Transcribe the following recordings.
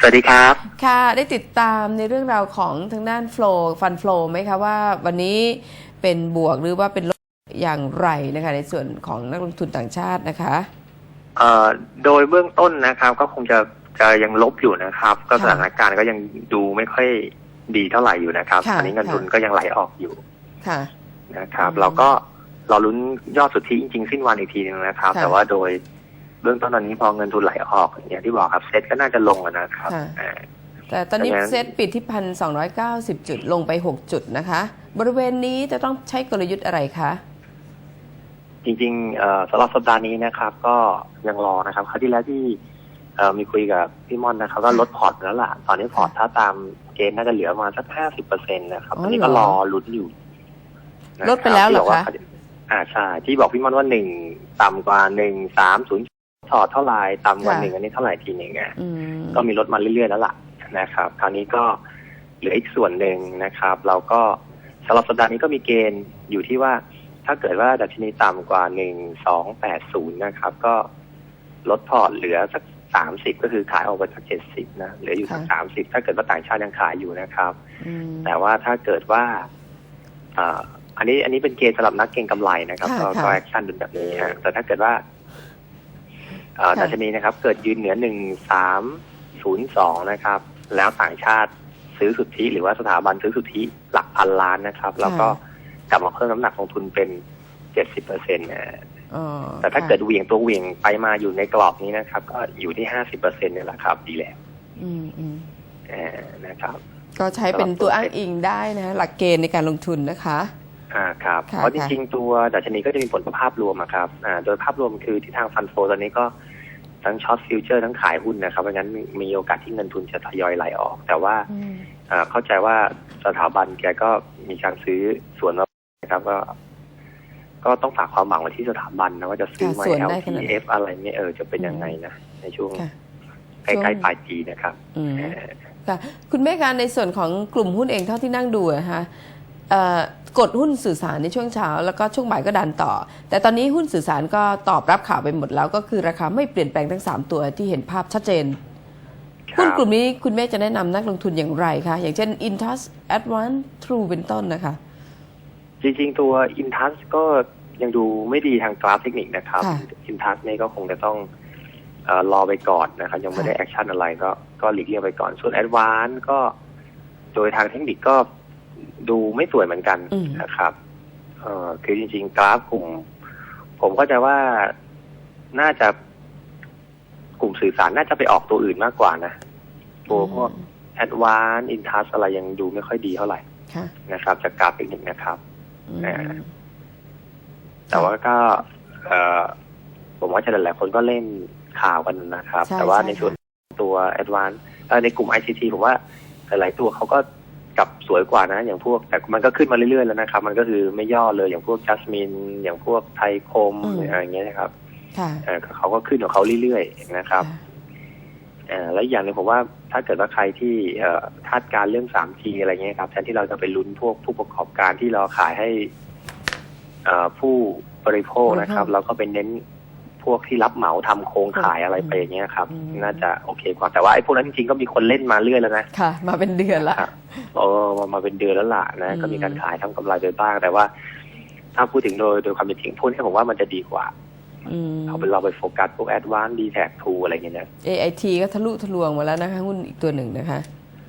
สวัสดีครับ ค่ะ ได้ติดตามในเรื่องราวของทางด้าน flow ฟัน flow ไหมคะว่าวันนี้เป็นบวกหรือว่าเป็นลบอย่างไรนะคะ ในส่วนของนักลงทุนต่างชาตินะคะเอ่อโดยเบื้องต้นนะครับ ก็คงจะจะยังลบอยู่นะครับ ก็สถานการณ์ก็ยังดูไม่ค่อยดีเท่าไหร่อยู่นะครับค่ะอันี้เงินทุนค่ะก็ยังไหลออกอยู่ค่ะนะครับอืมเราก็เราลุ้นยอดสุทธิจริงๆสิ้นวันอีกทีนึงนะครับค่ะแต่ว่าโดย เบื้องต้นตอนนี้พอเงินทุนไหลออกอย่างที่บอกครับเซ็ตก็น่าจะลงอะนะครับค่ะอ่าแต่ตอนนี้ดังนั้นเซตปิดที่พันสองจุดลงไป6จุดนะคะ บริเวณนี้จะต้องใช้กลยุทธ์อะไรคะจริงๆเอ่อสำหรับสัปดาห์นี้นะครับ ก็ยังรอนะครับคราวที่แล้วที่เอ่อมีคุยกับพี่ม่อนนะครับก็ลดพอร์ตแล้วล่ะ ตอนนี้พอร์ตถ้าตามเกณฑ์น่าจะเหลือประมาณสักห้าสิบเปอร์เซ็นต์นะครับอ๋อตอนนี้ก็เหรรออลุ้นอยู่นะครับลดไปแล้วเหรอที่บอกาคะอ่าใช่ที่บอกพี่ม่อนว่าหนึ่งต่ำกว่าหนึ่งสามศูนย์ ถอดเท่าไหร่ต่ำกว่าหนึ่งอันนี้เท่าไหร่ทีหนึ่งอะอืมก็มีลดมาเรื่อยๆแล้วล่ะนะครับ คราวนี้ก็เหลืออีกส่วนหนึ่งนะครับ เราก็สำหรับสัปดาห์นี้ก็มีเกณฑ์อยู่ที่ว่าถ้าเกิดว่าดัชนีต่ำกว่าหนึ่งสองแปดศูนย์นะครับ ก็ลดพอร์ตเหลือสักสามสิบก็คือขายออกไปสักเจ็ดสิบนะเหลืออยู่สักสามสิบถ้าเกิดว่าต่างชาติยังขายอยู่นะครับอืมแต่ว่าถ้าเกิดว่าอ่าอันนี้อันนี้เป็นเกณฑ์สำหรับนักเก็งกำไรนะครับค่ะก็ค่ะก็แอคชั่นเป็นแบบนี้ฮะแต่ถ้าเกิดว่าเอ่อค่ะ ดัชนีนะครับ เกิดยืนเหนือหนึ่งสามศูนย์สองนะครับ แล้วต่างชาติซื้อสุทธิหรือว่าสถาบันซื้อสุทธิหลักพันล้านนะครับ แล้วก็กลับมาเพิ่มน้ำหนักลงทุนเป็นเจ็ดสิบเปอร์เซ็นต์อ๋อแต่ถ้าค่ะเกิดเหวี่ยงตัวเหวี่ยงไปมาอยู่ในกรอบนี้นะครับ ก็อยู่ที่ห้าสิบเปอร์เซ็นต์เนี่ยแหละครับดีแล้วอืมอืมเอ่อนะครับ ก็ใช้เป็นตัวอ้างอิงได้นะ หลักเกณฑ์ในการลงทุนนะคะ อ่าครับค่ะเพราะจค่ะริงๆตัวดัชนีก็จะมีผลต่อภาพรวมอะครับอ่าโดยภาพรวมคือที่ทางฟันโฟตอนนี้ก็ทั้งช็อตฟิวเจอร์ทั้งขายหุ้นนะครับเพราะฉะนั้นมีมีโอกาสที่เงินทุนจะทยอยไหลออก แต่ว่าอืมอ่าเข้าใจว่าสถาบันแกก็มีการซื้อส่วนมานะครับก็ ก็ต้องฝากความหวังไว้ที่สถาบันนะว่าจะซื้อมาค่ะส่วนได้ขนาดไหน LTF อะไรเนี่ยเออจะเป็นยังไงนะในช่วงค่ะใกล้ๆปลายปีนะครับอืมเอ่อค่ะคุณแม่การในส่วนของกลุ่มหุ้นเองเท่าที่นั่งดูนะคะเอ่อ กดหุ้นสื่อสารในช่วงเช้า แล้วก็ช่วงบ่ายก็ดันต่อ แต่ตอนนี้หุ้นสื่อสารก็ตอบรับข่าวไปหมดแล้ว ก็คือราคาไม่เปลี่ยนแปลงทั้ง 3 ตัวที่เห็นภาพชัดเจนครับหุ้นกลุ่มนี้คุณแม่จะแนะนำนักลงทุนอย่างไรคะอย่างเช่น Intus Advance True เป็นต้นนะคะ จริงๆตัวอินทัสก็ยังดูไม่ดีทางกราฟเทคนิคนะครับค่ะอินทัสนี่ก็คงจะต้องเออรอไปก่อนนะครับ ยังไม่ได้แอคชั่นอะไรก็ก็หลีกเลี่ยงไปก่อน ส่วนแอดวานก็โดยทางเทคนิคก็ ดูไม่สวยเหมือนกันอืมนะครับเออคือจริง ๆ กราฟกลุ่ม ผมก็จะว่าน่าจะกลุ่มสื่อสารน่าจะไปออกตัวอื่นมากกว่านะตัวพวกแอดวานอินทัสอะไรยังดูไม่ค่อยดีเท่าไหร่ค่ะนะครับจากกราฟเทคนิคนะครับอืมอ่าแต่ว่าก็เอ่อผมว่าจะหลายๆคนก็เล่นข่าวกันนะครับใช่แต่ว่าใช่ในส่วนตัว Advance เอ่อในกลุ่ม ICT ผมว่าหลายๆตัวเขาก็กลับ สวยกว่านะ อย่างพวกแต่มันก็ขึ้นมาเรื่อยๆแล้วนะครับ มันก็คือไม่ย่อเลยอย่างพวก Jasmine อย่างพวกไทยคมอืมอะไรอย่างเงี้ยนะครับค่ะเอ่อเขาก็ขึ้นของเขาเรื่อยๆนะครับค่ะเอ่อแล้วอีกอย่างหนึงผมว่าถ้าเกิดว่าใครที่เอ่อคาดการณ์เรื่อง 3G อะไรเงี้ยครับแทนที่เราจะไปลุ้นพวกผู้ประกอบการที่เราขายให้เอ่อผู้บริโภคนะครับบริโภคเราก็ไปเน้น พวกที่รับเหมาทำโครงข่ายอะไรไปอย่างเงี้ยครับอืมน่าจะโอเคกว่าแต่ว่าไอ้พวกนั้นจริงๆก็มีคนเล่นมาเรื่อยแล้วนะค่ะ มาเป็นเดือนละครับเออมามาเป็นเดือนแล้วล่ะนะอืมก็มีการขายทำกำไรไปบ้าง แต่ว่า ถ้าพูดถึงโดยโดยความเป็นจริงพวกนี้ผมว่ามันจะดีกว่าอืมเอาเป็นเราไปโฟกัสพวกแอดวานซ์ดีแท็กทูอะไรเงี้ยนะ AIT ก็ทะลุทะลวงมาแล้วนะคะหุ้นอีกตัวหนึ่งนะคะ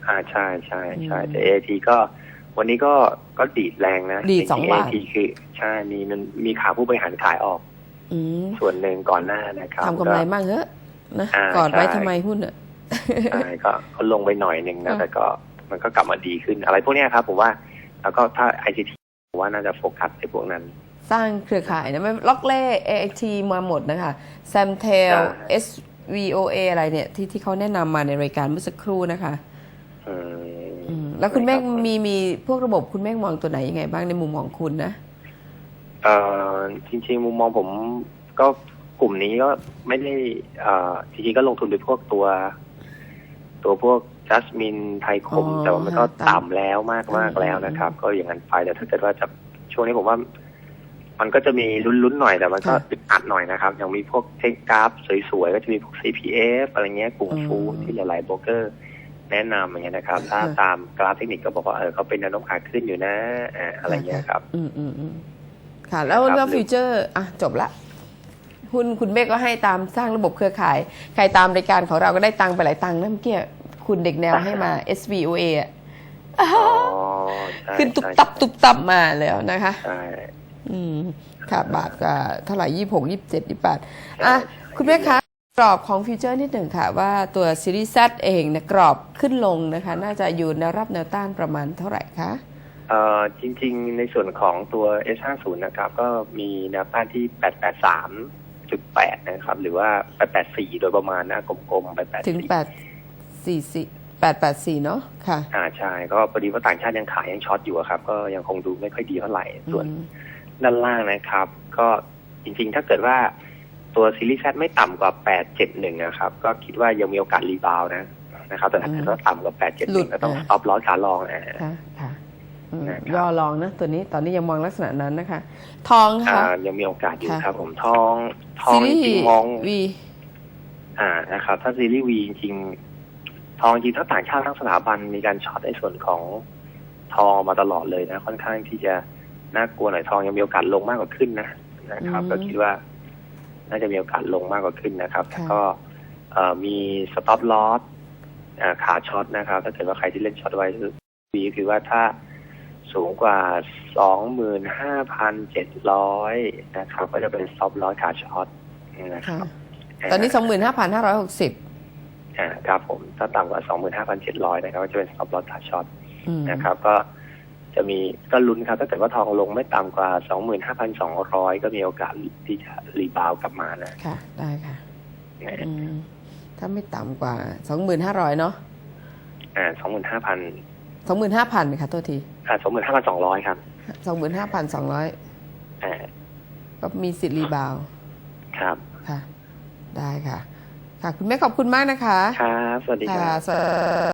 อ่าใช่ใช่ใช่อืมแต่เอทีก็วันนี้ก็ก็ดีดแรงนะดีดสองบาทเอทีคือ ใช่มีมันมีข่าวผู้บริหารขายออกอืม ส่วนหนึ่งก่อนหน้านะครับทำกำไรมากเถอะนะอ่าก่อนไว้ใช่ทำไมหุ้นอะใช่ก็ก็ลงไปหน่อยหนึ่งนะอ่าแต่ก็มันก็กลับมาดีขึ้น อะไรพวกเนี้ยครับผมว่า แล้วก็ถ้าไอทีผมว่าน่าจะโฟกัสในพวกนั้น สร้างเครือข่ายนะไม่ล็อกเล่ AIT มาหมดนะคะแซมเทลใช่ SVOA อะไรเนี่ยที่ที่เขาแนะนำมาในรายการเมื่อสักครู่นะคะอืมอืมแล้วคุณแม่รับมีมีพวกระบบคุณแม่มองตัวไหนยังไงบ้างในมุมของคุณนะ เอ่อจริงๆมุมมองผมก็กลุ่มนี้ก็ไม่ได้เอ่อจริงๆก็ลงทุนไปพวกตัว ตัวพวกจัสมินไทยคม อ๋อแต่ว่ามันก็ต่ำ ต่ำแล้วมากมากอืมแล้วนะครับ ก็อย่างนั้นไปแต่ถ้าเกิดว่าจะช่วงนี้ผมว่า มันก็จะมีลุ้นๆหน่อยแต่มันก็ค่ะ อึดอัดหน่อยนะครับอย่างมีพวกเทคกราฟสวยๆ ก็จะมีพวก CPF อะไรเงี้ยกลุ่มอืมฟูที่หลายๆโบรกเกอร์ แนะนำอย่างเงี้ยนะครับ ถ้าค่ะ ตามกราฟเทคนิคก็บอกว่าเออเขาเป็นแนวโน้มขาขึ้นอยู่นะอ่าอะไรเงี้ยครับ อืมอืมอืม ค่ะ แล้วนะครับแล้วฟิวเจอร์อะจบละหุ้นคุณเมฆก็ให้ตามสร้างระบบเครือข่าย ใครตามรายการของเราก็ได้ตังค์ไปหลายตังค์นะเมื่อกี้คุณเด็กแนวให้มา SVOA อะอ๋อใช่ขึ้นตุบใช่ตับตุบตับมาแล้วนะคะใช่อืมค่ะบาทก็เท่าไหร่ยี่หกยี่สิบเจ็ดยี่แปดใช่อะใช่คุณเมฆคะกรอบของฟิวเจอร์นิดหนึ่งค่ะ ว่าตัวซีรีส์ Z เองเนี่ยกรอบขึ้นลงนะคะ น่าจะอยู่แนวรับแนวต้านประมาณเท่าไหร่คะ เอ่อจริง ๆ ในส่วนของตัว S50 นะครับ ก็มีแนวต้านที่ 883.8นะครับ หรือว่า 884 โดยประมาณนะกลมๆ 884 ถึงแปดสี่สี่แปดแปดสี่เนาะค่ะ อ่าใช่ก็พอดีว่าต่างชาติยังขายยังช็อตอยู่อะครับ ก็ยังคงดูไม่ค่อยดีเท่าไหร่ส่วนอืมด้านล่างนะครับ ก็จริง ๆ ถ้าเกิดว่าตัวซีรีส์ Z ไม่ต่ำกว่า 871 นะครับ ก็คิดว่ายังมีโอกาสรีบาวด์นะนะครับ แต่ถ้าเกิดว่าต่ำกว่า หลุด871 ก็ต้องอ่าสต็อปลอสขาลองนะค่ะค่ะอืมนะค รับย่อลองนะตัวนี้ตอนนี้ยังมองลักษณะนั้นนะคะ ทองอ่าค่ะยังมีโอกาสอยู่ค่ะครับ ผมทอง ทอซีงรีจริงส์ๆมองวีอ่านะครับ ถ้าซีรีส์วีจริงๆทองจริงถ้าต่างชาติทั้งสถาบันมีการช็อตในส่วนของทองมาตลอดเลยนะ ค่อนข้างที่จะน่ากลัวหน่อยทองยังมีโอกาสลงมากกว่าขึ้นนะนะครับ ก็คิดว่า น่าจะมีโอกาสลงมากกว่าขึ้นนะครับแล้วก็เอ่อมีสต็อปลอสขาช็อตนะครับ ถ้าเกิดว่าใครที่เล่นช็อตไว้วีคือว่าถ้า สูงกว่าสองหมื่นห้าพันเจ็ดร้อยนะครับ ก็จะเป็นสต็อปลอสขาช็อตนะคค่ะรับตอนนี้สองหมื่นห้าพันห้าร้อยหกสิบอ่าครับผม ถ้าต่ำกว่า 25,700 นะครับ ก็จะเป็น stop loss ขาช็อตอืมนะครับ ก็จะมีก็ลุ้นครับ ถ้าเกิดว่าทองลงไม่ต่ำกว่า 25,200 ก็มีโอกาสที่จะรีบาวด์กลับมานะ ค่ะ ได้ค่ะนะอืมถ้าไม่ต่ำกว่า สองหมื่นห้าร้อยเนาะอ่า25,000สองหมื่นห้าพันค่ะโทษทีอ่า25,200ครับสองหมื่นห้าพันสองร้อยอ่าก็มีสิทธิ์รีบาวด์ครับ ค่ะ ได้ค่ะ ค่ะ คุณแม่ขอบคุณมากนะคะ ครับ สวัสดีคค่ะรับสวัสดี